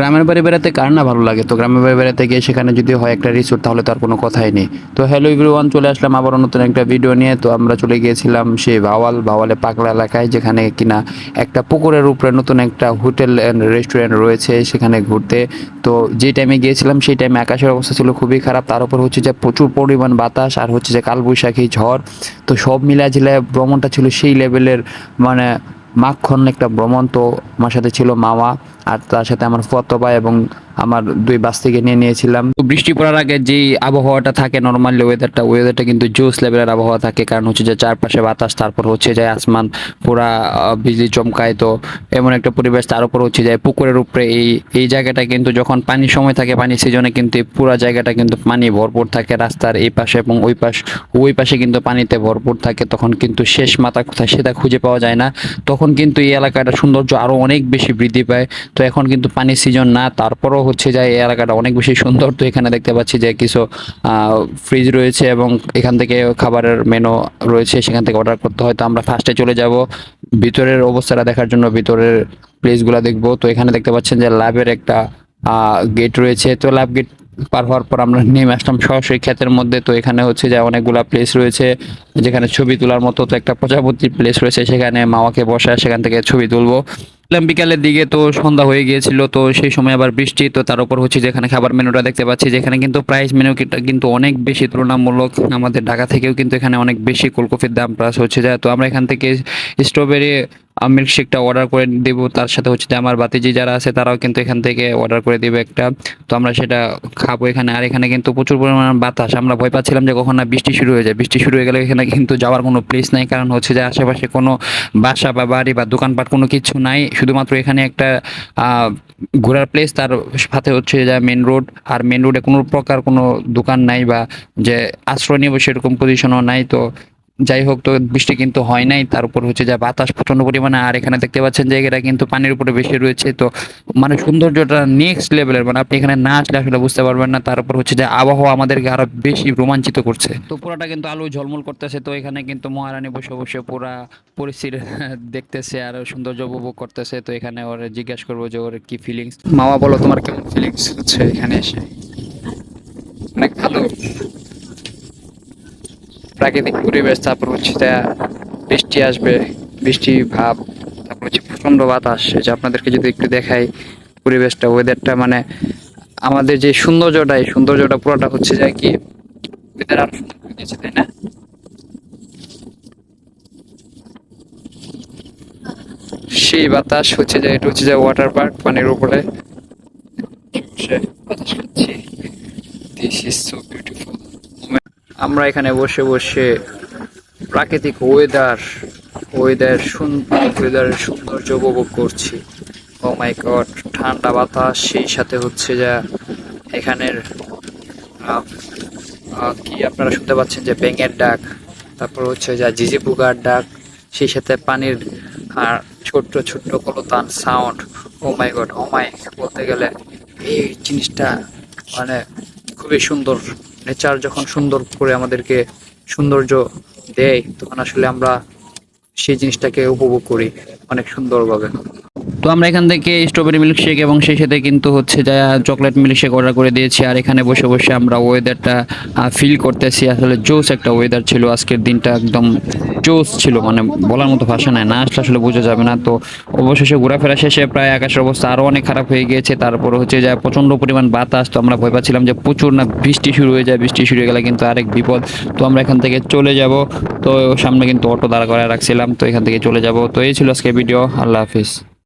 গ্রামের বাড়ি বেড়াতে কার না ভালো লাগে? তো গ্রামের বাড়ি বেড়াতে গিয়ে সেখানে যদি হয় একটা রিসোর্ট তাহলে তার কোনো কথাই নেই। তো হ্যালো এভরিওয়ান চলে আসলাম আবারও নতুন একটা ভিডিও নিয়ে। তো আমরা চলে গিয়েছিলাম সেই ভাওয়াল, ভাওয়ালে পাগলা এলাকায়, যেখানে কিনা একটা পুকুরের উপরে নতুন একটা হোটেল অ্যান্ড রেস্টুরেন্ট রয়েছে সেখানে ঘুরতে। তো যে টাইমে গিয়েছিলাম, সেই টাইমে আকাশের অবস্থা ছিল খুবই খারাপ। তার উপর হচ্ছে যে প্রচুর পরিমাণ বাতাস আর হচ্ছে যে কালবৈশাখী ঝড়। তো সব মিলা ঝিলায় ভ্রমণটা ছিল সেই লেভেলের মানে মাখন একটা ভ্রমণ তো আমার সাথে ছিল মামা আর তার সাথে আমার ফতো ভাই এবং আমার দুই বাস থেকে নিয়ে নিয়েছিলাম। তো বৃষ্টি পড়ার আগে যে আবহাওয়াটা থাকে নর্মালি ওয়েদারটা ওয়েদারটা কিন্তু জোস লেভেলের আবহাওয়া থাকে। কারণ হচ্ছে যে চারপাশে বাতাস, তারপর হচ্ছে যে আসমান পুরা বিজলি চমকায়। তো এমন একটা পরিবেশ, তার উপর হচ্ছে যে পুকুরের উপরে এই এই জায়গাটা কিন্তু যখন পানির সময় থাকে, পানির সিজনে কিন্তু এই পুরা জায়গাটা কিন্তু পানি ভরপুর থাকে রাস্তার এই পাশে এবং ওই পাশ, ওই পাশে কিন্তু পানিতে ভরপুর থাকে। তখন কিন্তু শেষ মাথা কোথায় সেটা খুঁজে পাওয়া যায় না। তখন কিন্তু এই এলাকাটা সৌন্দর্য আরও অনেক বেশি বৃদ্ধি পায়। তো এখন কিন্তু পানির সিজন না, তারপরও হচ্ছে যে এই এলাকাটা অনেক বেশি সুন্দর। তো এখানে দেখতে পাচ্ছি যে কিছু ফ্রিজ রয়েছে এবং এখান থেকে খাবারের মেনু রয়েছে, সেখান থেকে অর্ডার করতে হয়। তো আমরা ফার্স্টে চলে যাব। ভিতরের অবস্থাটা দেখার জন্য ভিতরের প্লেসগুলো দেখব। তো এখানে দেখতে পাচ্ছেন যে ল্যাবের একটা গেট রয়েছে। তো ল্যাব গেট পার হওয়ার পর আমরা নেমে আসলাম সরাসরি ক্ষেতের মধ্যে। তো এখানে হচ্ছে যে অনেকগুলা প্লেস রয়েছে, যেখানে ছবি তোলার মতো তো একটা প্রজাপতির প্লেস রয়েছে। সেখানে মামাকে বসে সেখান থেকে ছবি তুলবো। এলাম বিকালের দিকে তো সন্ধ্যা হয়ে গিয়েছিল, তো সেই সময় আবার বৃষ্টি, তো তার উপর হচ্ছে যেখানে খাবার মেনুটা দেখতে পাচ্ছি, যেখানে কিন্তু প্রাইস মেনু কিন্তু অনেক বেশি তুলনামূলক আমাদের ঢাকা থেকেও কিন্তু এখানে অনেক বেশি ফুলকপির দাম প্লাস হচ্ছে। যায় তো আমরা এখান থেকে স্ট্রবেরি মিল্কশেকটা অর্ডার করে দেবো। তার সাথে হচ্ছে আমার বাতিজি যারা আছে, তারাও কিন্তু এখান থেকে অর্ডার করে দেবে একটা। তো আমরা সেটা খাব এখানে। আর এখানে কিন্তু প্রচুর পরিমাণ বাতাস। আমরা ভয় পাচ্ছিলাম যে কখন না বৃষ্টি শুরু হয়ে যায়। বৃষ্টি শুরু হয়ে গেলে এখানে কিন্তু যাওয়ার কোনো প্লেস নাই। কারণ হচ্ছে যে আশেপাশে কোনো বাসা বা বাড়ি বা দোকানপাট কোনো কিছু নাই। শুধুমাত্র এখানে একটা ঘোরার প্লেস তার সাথে হচ্ছে যে মেন রোড আর মেন রোডে কোনো প্রকার কোনো দোকান নাই বা যে আশ্রয় নেব সেরকম পজিশনও নাই। তো যাই হোক তো বৃষ্টি কিন্তু হয় নাই তার উপর হচ্ছে যে বাতাস প্রচণ্ড পরিমাণে আর এখানে দেখতে পাচ্ছেন যে এটা কিন্তু পানির উপরে বেশি রয়েছে। তো মানে সৌন্দর্যটা নেক্সট লেভেলের মানে আপনি এখানে না আসলে আসলে বুঝতে পারবেন না তার উপর হচ্ছে যে আবহাওয়া আমাদেরকে আরও বেশি রোমাঞ্চিত করছে। তো পুরাটা কিন্তু আলো ঝলমল করতেছে তো এখানে কিন্তু মহারানী বসে বসে পুরা পরিস্থিতি দেখতেছে আর সৌন্দর্য উপভোগ করতেছে তো এখানে ওর জিজ্ঞেস করব যে ওর কি ফিলিংস মামা বলো তোমার কেমন ফিলিংস হচ্ছে এখানে এসে? অনেক ভালো। প্রাকৃতিক পরিবেশ, তারপর হচ্ছে বৃষ্টি আসবে, বৃষ্টি ভাব, তারপর হচ্ছে প্রচণ্ড বাতাস যে আপনাদেরকে যদি একটু দেখাই পরিবেশটা ওয়েদারটা মানে আমাদের যে সৌন্দর্যটা, এই সৌন্দর্যটা পুরোটা হচ্ছে যে কি ওয়েদার আরও সুন্দর দিয়েছে তাই না? সেই বাতাস হচ্ছে যে, এটা হচ্ছে যে ওয়াটার পার্ক পানির উপরে। বাতাস খাচ্ছি দিস ইজ সো বিউটিফুল আমরা এখানে বসে বসে প্রাকৃতিক ওয়েদার ওয়েদার ওয়েদারের সৌন্দর্য উপভোগ করছি। ও গড ঠান্ডা বাতাস, সেই সাথে হচ্ছে যা এখানের কি আপনারা শুনতে পাচ্ছেন যে ব্যাঙের ডাক, তারপর হচ্ছে যা ঝিঝি পোকার ডাক, সেই সাথে পানির, আর ছোট্ট ছোট্ট কলতান সাউন্ড ও মাই গড বলতে গেলে এই জিনিসটা মানে খুবই সুন্দর। নেচার যখন সুন্দর করে আমাদেরকে সৌন্দর্য দেয়, তখন আসলে আমরা সেই জিনিসটাকে উপভোগ করি অনেক সুন্দরভাবে। তো আমরা এখান থেকে স্ট্রবেরি মিল্কশেক এবং সেই সাথে কিন্তু হচ্ছে যা চকলেট মিল্কশেক অর্ডার করে দিয়েছি। আর এখানে বসে বসে আমরা ওয়েদারটা ফিল করতেছি। আসলে জোস একটা ওয়েদার ছিল। আজকের দিনটা একদম জোস ছিল। মানে বলার মতো ভাষা নাই। না আসলে আসলে বোঝা যাবে না। তো অবশেষে ঘোরাফেরা শেষে প্রায় আকাশের অবস্থা আরও অনেক খারাপ হয়ে গিয়েছে। তারপর হচ্ছে যা প্রচণ্ড পরিমাণ বাতাস, তো আমরা ভয় পাচ্ছিলাম যে প্রচুর না বৃষ্টি শুরু হয়ে যায়। বৃষ্টি শুরু হয়ে গেলে কিন্তু আরেক বিপদ। তো আমরা এখান থেকে চলে যাব। তো সামনে কিন্তু অটো দাঁড়া করে রাখছিলাম। তো এখান থেকে চলে যাব। তো এই ছিল আজকে ভিডিও আল্লাহ হাফিজ।